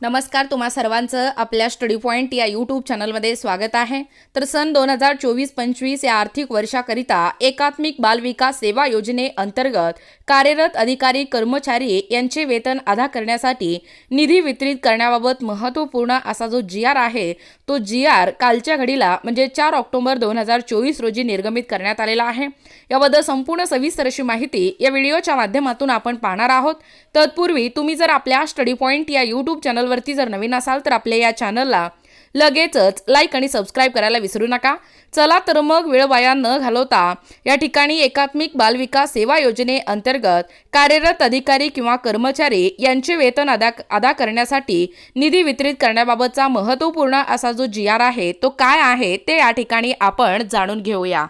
नमस्कार तुम्हा सर्वांचं आपल्या स्टडी पॉईंट या यूट्यूब चॅनलमध्ये स्वागत आहे. तर सन दोन हजार चोवीस पंचवीस या आर्थिक वर्षाकरिता एकात्मिक बालविकास सेवा योजनेअंतर्गत कार्यरत अधिकारी कर्मचारी यांचे वेतन अदा करण्यासाठी निधी वितरित करण्याबाबत महत्त्वपूर्ण असा जो जी आर आहे तो जी आर कालच्या घडीला म्हणजे चार ऑक्टोबर दोन हजार चोवीस रोजी निर्गमित करण्यात आलेला आहे. याबद्दल संपूर्ण सविस्तर अशी माहिती या व्हिडिओच्या माध्यमातून आपण पाहणार आहोत. तत्पूर्वी तुम्ही जर आपल्या स्टडी पॉईंट या यूट्यूब चॅनल चॅनलवरती जर नवीन असाल तर आपल्या या चॅनलला लगेचच लाईक आणि सबस्क्राईब करायला विसरू नका. चला तर मग वेळ वाया न घालवता या ठिकाणी एकात्मिक बालविकास सेवा योजनेअंतर्गत कार्यरत अधिकारी किंवा कर्मचारी यांचे वेतन अदा अदा करण्यासाठी निधी वितरित करण्याबाबतचा महत्त्वपूर्ण असा जो जी आर आहे तो काय आहे ते या ठिकाणी आपण जाणून घेऊया.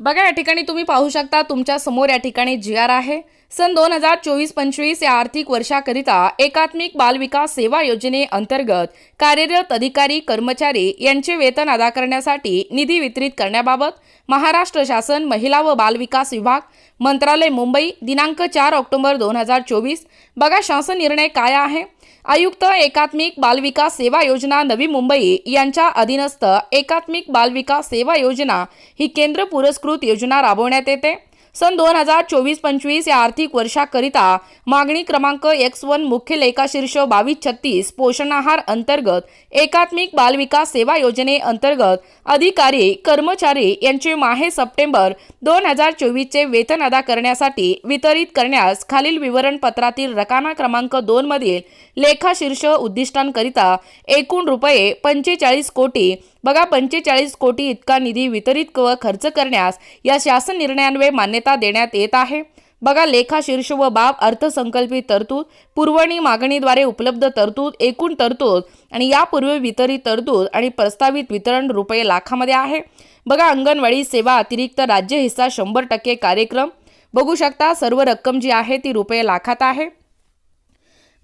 बघा या ठिकाणी तुम्ही पाहू शकता तुमच्यासमोर या ठिकाणी जी आर आहे. सन दोन हजार चोवीस पंचवीस या आर्थिक वर्षाकरिता एकात्मिक बालविकास सेवा योजनेअंतर्गत कार्यरत अधिकारी कर्मचारी यांचे वेतन अदा करण्यासाठी निधी वितरित करण्याबाबत महाराष्ट्र शासन महिला व बालविकास विभाग मंत्रालय मुंबई दिनांक चार ऑक्टोबर दोन हजार चोवीस. बघा शासन निर्णय काय आहे? आयुक्त एकात्मिक बालविकास सेवा योजना नवी मुंबई यांच्या अधीनस्थ एकात्मिक बालविकास सेवा योजना ही केंद्र पुरस्कृत योजना राबवण्यात येते. सन दोन हजार चोवीस पंचवीस या आर्थिक वर्षाकरिता मागणी क्रमांक एक्स वन मुख्य लेखाशीर्ष बावीस छत्तीस पोषण आहार अंतर्गत एकात्मिक बालविकास सेवा योजनेअंतर्गत अधिकारी कर्मचारी यांचे माहे सप्टेंबर दोन हजार चोवीसचे वेतन अदा करण्यासाठी वितरित करण्यास खालील विवरणपत्रातील रकाना क्रमांक दोन मधील लेखाशीर्ष उद्दिष्टांकरिता एकूण रुपये पंचेचाळीस कोटी बघा पंचेचाळीस कोटी इतका निधी वितरित व खर्च करण्यास या शासन निर्णयान्वये मान्यता देण्यात येत आहे. बघा लेखा शीर्ष व बाब अर्थसंकल्पित तरतूद पुरवणी मागणीद्वारे उपलब्ध तरतूद एकूण तरतूद आणि यापूर्वी वितरित तरतूद आणि प्रस्तावित वितरण रुपये लाखामध्ये आहे. बघा अंगणवाडी सेवा अतिरिक्त राज्य हिस्सा शंभर टक्के कार्यक्रम. बघू शकता सर्व रक्कम जी आहे ती रुपये लाखात आहे.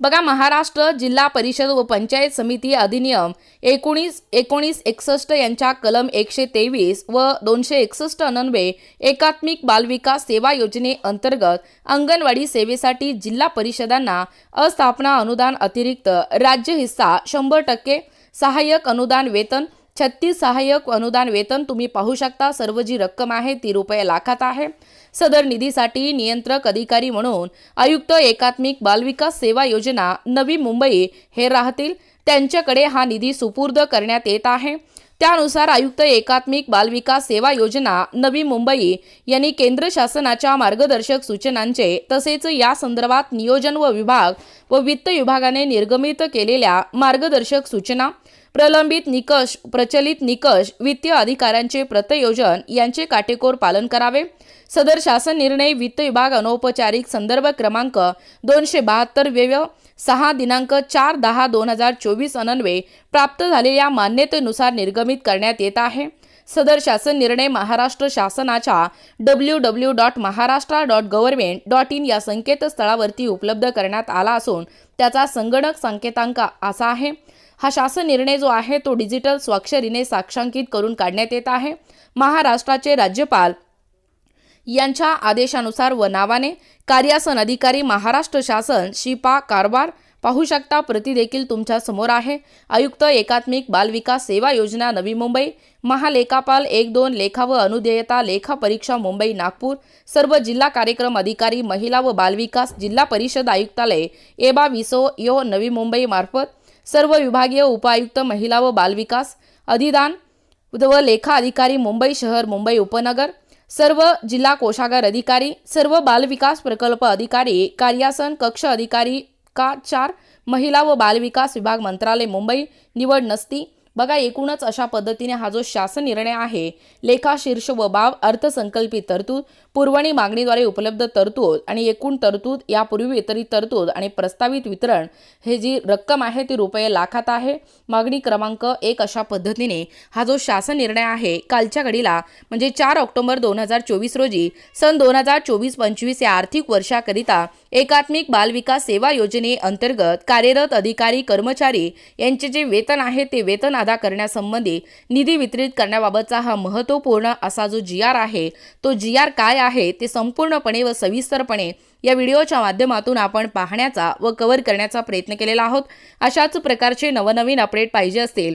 बघा महाराष्ट्र जिल्हा परिषद व पंचायत समिती अधिनियम एकोणीस एकोणीस एकसष्ट यांच्या कलम एकशे तेवीस व दोनशे एकसष्ट अनन्वे एकात्मिक बालविकास सेवा योजनेअंतर्गत अंगणवाडी सेवेसाठी जिल्हा परिषदांना अस्थापना अनुदान अतिरिक्त राज्य हिस्सा शंभर टक्के सहाय्यक अनुदान वेतन छत्तीस सहाय्यक अनुदान वेतन तुम्ही पाहू शकता. सर्व जी रक्कम आहे ती रुपये लाखात आहे. सदर निधीसाठी नियंत्रक अधिकारी म्हणून आयुक्त एकात्मिक बालविकास सेवा योजना नवी मुंबई हे राहतील. त्यांच्याकडे हा निधी सुपूर्द करण्यात येत आहे. त्यानुसार आयुक्त एकात्मिक बालविकास सेवा योजना नवी मुंबई यांनी केंद्र शासनाच्या मार्गदर्शक सूचनांचे तसेच या संदर्भात नियोजन व विभाग व वित्त विभागाने निर्गमित केलेल्या मार्गदर्शक सूचना प्रलंबित निकष प्रचलित निकष वित्तीय अधिकाऱ्यांचे प्रत्ययोजन यांचे काटेकोर पालन करावे. सदर शासन निर्णय वित्त विभाग अनौपचारिक संदर्भ क्रमांक दोनशे बहात्तर व्यय सहा दिनांक चार दहा दोन हजार चोवीस अनन्वे प्राप्त झालेल्या मान्यतेनुसार निर्गमित करण्यात येत आहे. सदर शासन निर्णय महाराष्ट्र शासनाच्या W W dot Maharashtra dot government dot in या संकेतस्थळावरती उपलब्ध करण्यात आला असून त्याचा संगणक संकेतांक असा आहे. हा शासन निर्णय जो आहे तो डिजिटल स्वाक्षरीने साक्षांकित करून काढण्यात येत आहे. महाराष्ट्राचे राज्यपाल यांच्या आदेशानुसार व नावाने कार्यासन अधिकारी महाराष्ट्र शासन शिपा कारभार पाहू शकता. प्रति देखील तुमच्यासमोर आहे. आयुक्त एकात्मिक बालविकास सेवा योजना नवी मुंबई. महालेखापाल एक दोन लेखा व अनुदेयता लेखा परीक्षा मुंबई नागपूर. सर्व जिल्हा कार्यक्रम अधिकारी महिला व बालविकास जिल्हा परिषद आयुक्तालय. एबा विसो यो नवी मुंबई मार्फत सर्व विभागीय उपायुक्त महिला व बालविकास अधिदान व लेखा अधिकारी मुंबई शहर मुंबई उपनगर सर्व जिल्हा कोषागार अधिकारी सर्व बालविकास प्रकल्प अधिकारी कार्यासन कक्ष अधिकारी का चार महिला व बालविकास विभाग मंत्रालय मुंबई निवड नसती बघा एकूणच अशा पद्धतीने हा जो शासन निर्णय आहे लेखा शीर्ष व बाब अर्थसंकल्पित तरतूद पुरवणी मागणीद्वारे उपलब्ध तरतूद आणि एकूण तरतूद यापूर्वी वितरित तरतूद आणि प्रस्तावित वितरण हे जी रक्कम आहे ती रुपये लाखात आहे. मागणी क्रमांक एक अशा पद्धतीने हा जो शासन निर्णय आहे कालच्या घडीला म्हणजे चार ऑक्टोबर दोन हजार चोवीस रोजी सन दोन हजार चोवीस पंचवीस या आर्थिक वर्षाकरिता एकात्मिक बालविकास सेवा योजनेअंतर्गत कार्यरत अधिकारी कर्मचारी यांचे जे वेतन आहे ते वेतन अदा करण्यासंबंधी निधी वितरित करण्याबाबतचा हा महत्त्वपूर्ण असा जो जी आर आहे तो जी आर काय आहे ते संपूर्णपणे व सविस्तरपणे या व्हिडिओच्या माध्यमातून आपण पाहण्याचा व कव्हर करण्याचा प्रयत्न केलेला आहोत. अशाच प्रकारचे नवनवीन अपडेट पाहिजे असतील